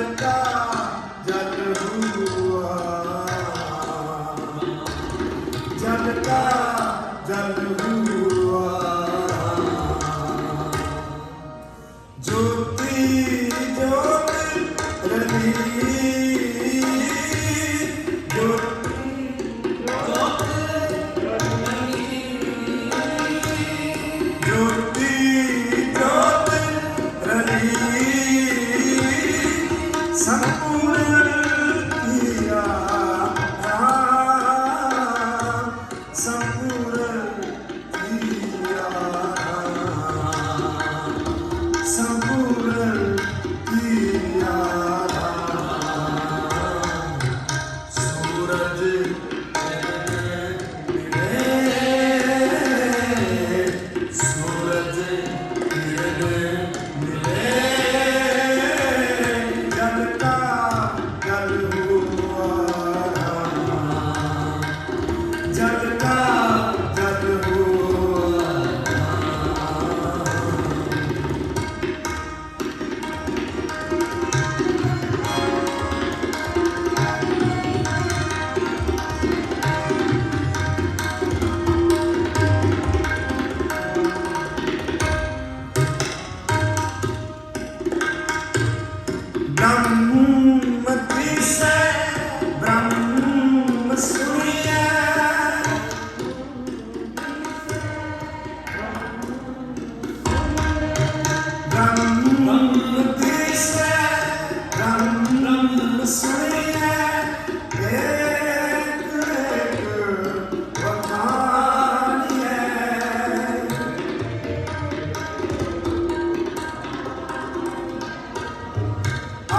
cantar.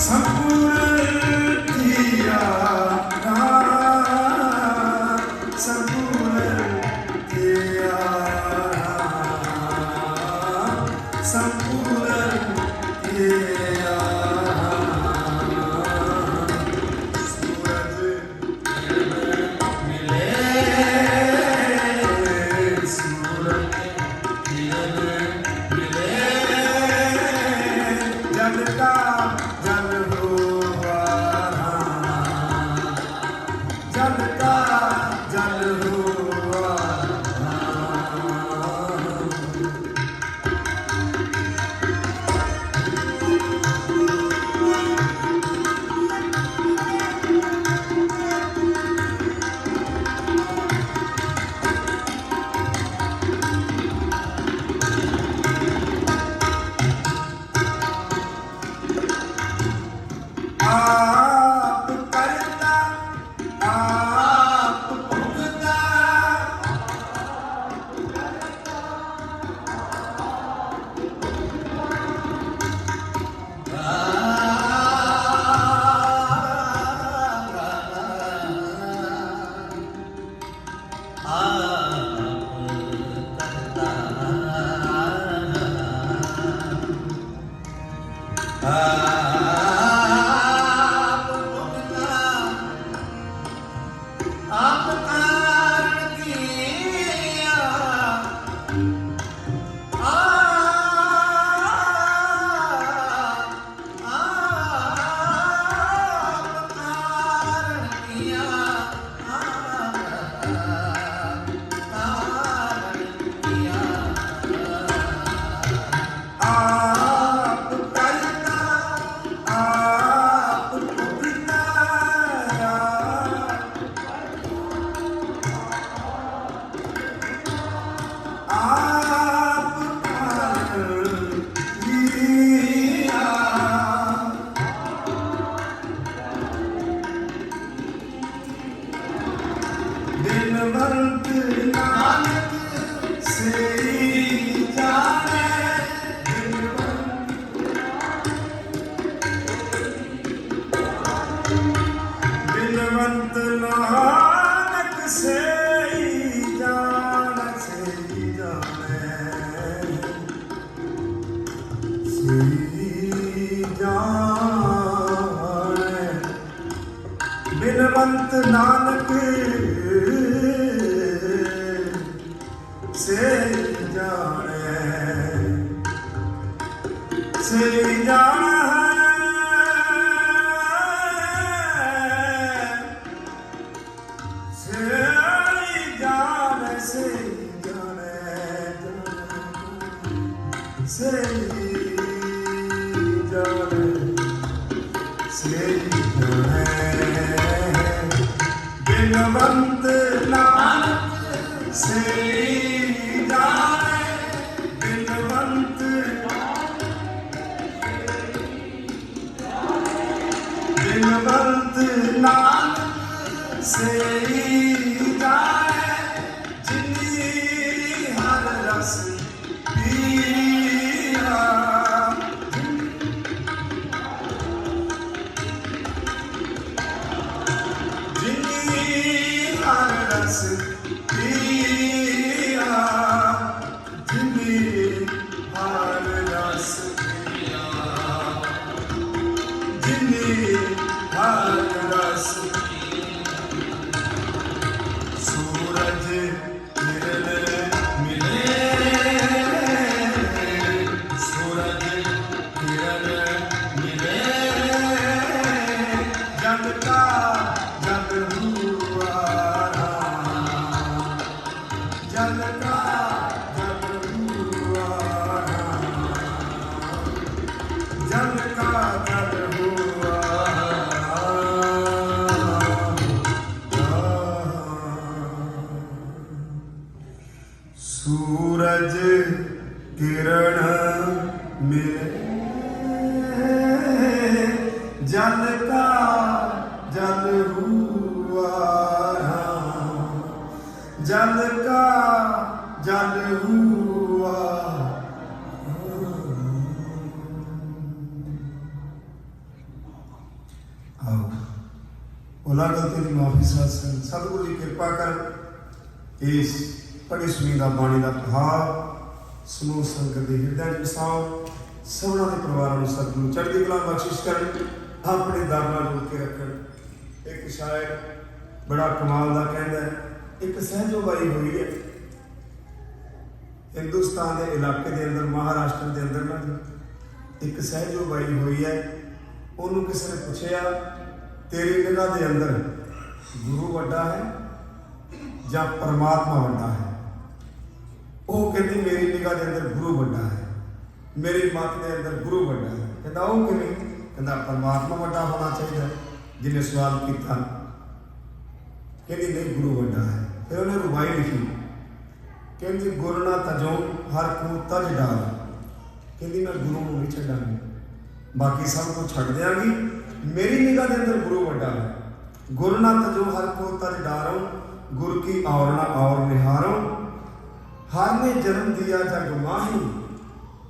3 आपका ਬਿਨਵੰਤ ਨਾਨਕ ਸੇ ਜਾਣੇ ਸੇ ਜਾਣੈ। ਸੇ ਜਾਣੇ। ਸੇ ਬਿਨਵੰਤ ਨਾਨਕ ਸੇ ਜਾਣੇ ਬਿਨਵੰਤ। ਬਿਨਵੰਤ ਨਾਨਕ ਸੇ ਹਰ ਜਲ ਕਾ ਜਲ ਹੁਆ ਜਲ ਕਾ ਜਲ ਹੁਆ ਆਓ। ਉਹਨਾਂ ਗਲਤੀ ਦੀ ਮਾਫੀ ਸਾਸਨ ਸਤਿਗੁਰੂ ਦੀ ਕਿਰਪਾ ਕਰ ਇਸ ਪੜੀ ਸੁਣੀ ਦਾ ਬਾਣੀ ਦਾ ਪਹਾੜ ਸਮੂਹ ਸੰਗਤ ਦੇ ਹਿਰਦਿਆਂ ਵਿੱਚ ਵਸਾਓ ਸਭਨਾਂ ਦੇ ਪਰਿਵਾਰਾਂ ਨੂੰ ਸਤਿਗੁਰੂ ਚੜ੍ਹਦੀ ਕਲਾ ਬਖਸ਼ਿਸ਼ ਕਰਨ। ਆਪਣੇ ਦਰ ਨਾਲ ਜੋੜ ਕੇ ਰੱਖਣ। ਇੱਕ ਸ਼ਾਇਰ ਬੜਾ ਕਮਾਲ ਦਾ ਕਹਿੰਦਾ ਇੱਕ ਸਹਿਜੋਬਾਈ ਹੋਈ ਹੈ। ਹਿੰਦੁਸਤਾਨ ਦੇ ਇਲਾਕੇ ਦੇ ਅੰਦਰ, ਮਹਾਰਾਸ਼ਟਰ ਦੇ ਅੰਦਰ ਨਾ ਇੱਕ ਸਹਿਜੋਬਾਈ ਹੋਈ ਹੈ। ਉਹਨੂੰ ਕਿਸੇ ਨੇ ਪੁੱਛਿਆ, ਤੇਰੀ ਨਿਗਾਹ ਦੇ ਅੰਦਰ ਗੁਰੂ ਵੱਡਾ ਹੈ ਜਾਂ ਪਰਮਾਤਮਾ ਵੱਡਾ ਹੈ? ਉਹ ਕਹਿੰਦੀ, ਮੇਰੀ ਨਿਗਾਹ ਦੇ ਅੰਦਰ ਗੁਰੂ ਵੱਡਾ ਹੈ। ਮੇਰੀ ਮੱਤ ਦੇ ਅੰਦਰ ਗੁਰੂ ਵੱਡਾ ਹੈ। ਕਹਿੰਦਾ, ਉਹ ਕਿਵੇਂ? ਕਹਿੰਦਾ ਪਰਮਾਤਮਾ ਵੱਡਾ ਹੋਣਾ ਚਾਹੀਦਾ ਜਿਹਨੇ ਸਵਾਲ ਕੀਤਾ। ਕਹਿੰਦੀ, ਨਹੀਂ, ਗੁਰੂ ਵੱਡਾ ਹੈ। ਫਿਰ ਉਹਨੇ ਰੁਬਾਈ ਲਿਖੀ। ਕਹਿੰਦੀ, ਗੁਰੂ ਨਾ ਤਜੋ, ਹਰ ਕੋ ਤਜ ਡਾਲ। ਕਹਿੰਦੀ, ਮੈਂ ਗੁਰੂ ਨੂੰ ਨਹੀਂ ਛੱਡਾਂਗੀ। ਬਾਕੀ ਸਭ ਕੁਝ ਛੱਡ ਦਿਆਂਗੀ। ਮੇਰੀ ਨਿਗਾਹ ਦੇ ਅੰਦਰ ਗੁਰੂ ਵੱਡਾ ਹੈ। ਗੁਰੂ ਨਾ ਤਜੋ, ਹਰ ਕੋ ਤਜ ਡਾਰੋ ਗੁਰ ਕੀ ਔਰ ਨਾ ਔਰ ਨਿਹਾਰੋ। ਹਰ ਨੇ ਜਨਮ ਦਿਆ ਜਗ ਮਾਹੀ।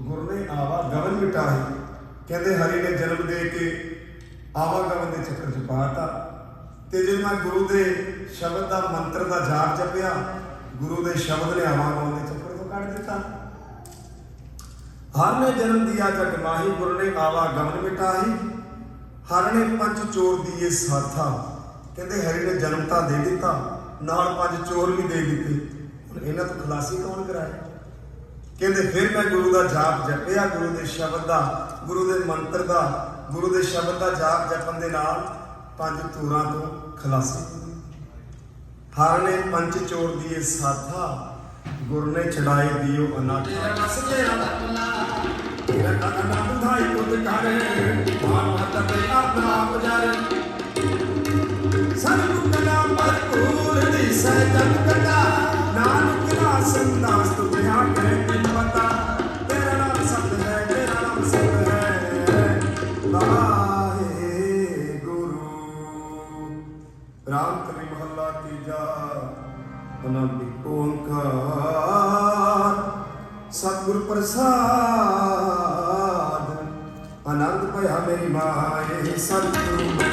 ਗੁਰ ਨੇ ਆਵਾ ਗਵਨ ਮਿਟਾਹੀ। ਕਹਿੰਦੇ ਹਰੀ ਨੇ ਜਨਮ ਦੇ ਕੇ ਆਵਾ ਗਵਨ ਦੇ ਚੱਕਰ ਚ ਪਾਤਾ ਤੇ ਜੇ ਮੈਂ ਗੁਰੂ ਦੇ ਸ਼ਬਦ ਦਾ ਮੰਤਰ ਦਾ ਜਾਪ ਜਪਿਆ, ਗੁਰੂ ਦੇ ਸ਼ਬਦ ਨੇ ਆਵਾ ਦੇ ਚੱਕਰ ਤੋਂ ਕੱਢ ਦਿੱਤਾ। ਹਰ ਨੇ ਜਨਮ ਦਿਆ ਜਗ ਮਾਹੀ, ਗੁਰ ਨੇ ਆਵਾ ਗਮਨ ਮਿਟਾਹੀ। ਹਰ ਨੇ ਪੰਜ ਚੋਰ ਦੀਏ ਸਾਥਾ। ਕਹਿੰਦੇ ਹਰੀ ਨੇ ਜਨਮ ਤਾਂ ਦੇ ਦਿੱਤਾ, ਨਾਲ ਪੰਜ ਚੋਰ ਵੀ ਦੇ ਦਿੱਤੇ। ਹੁਣ ਇਹਨਾਂ ਤੋਂ ਖਲਾਸੀ ਕੌਣ ਕਰਾਏ? ਕਹਿੰਦੇ ਫਿਰ ਮੈਂ ਗੁਰੂ ਦਾ ਜਾਪ ਜਪਿਆ ਗੁਰੂ ਦੇ ਸ਼ਬਦ ਦਾ ਗੁਰੂ ਦੇ ਮੰਤਰ ਦਾ ਗੁਰੂ ਦੇ ਸ਼ਬਦ ਦਾ ਜਾਪ ਜਪਣ ਦੇ ਨਾਲ ਪੰਜ ਚੋਰਾਂ ਤੋਂ ਖਲਾਸੀ। ਹਰ ਨੇ ਪੰਚ ਚੋਰ ਦੀਏ ਸਾਥਾ ਗੁਰ ਨੇ ਛਡਾਏ ਦਿਓ ਅਨਾਥਾ। ਤੇਰਾ ਵਸ ਤੇਰਾ ਤੇਰਾ ਨਾ ਬੁਧਾਈ ਕੁਦ ਕਰੇ ਮਾਨ ਮਹਤ ਤੇ ਆਪਣਾ ਪੁਜਾਰੇ ਕਲਾ ਦੀ ਕਟਾ ਨਾਨਕ ਨਾ ਸੰਦਾਸ ਤੁਝਿਆ ਕਰੇ ਤਿਨ ਪਤਾ ਤੇਰਾ ਨਾਮ ਸਤ ਹੈ ਰਾਮ ਕਲੀ ਮਹੱਲਾ ਤੀਜਾ ਅਨੰਦ ਓੰਕਾਰ। ਸਤਿਗੁਰ ਪ੍ਰਸਾਦ। ਆਨੰਦ ਭਇਆ ਮੇਰੀ ਮਾਏ ਸਤਿਗੁਰੂ ਮੈਂ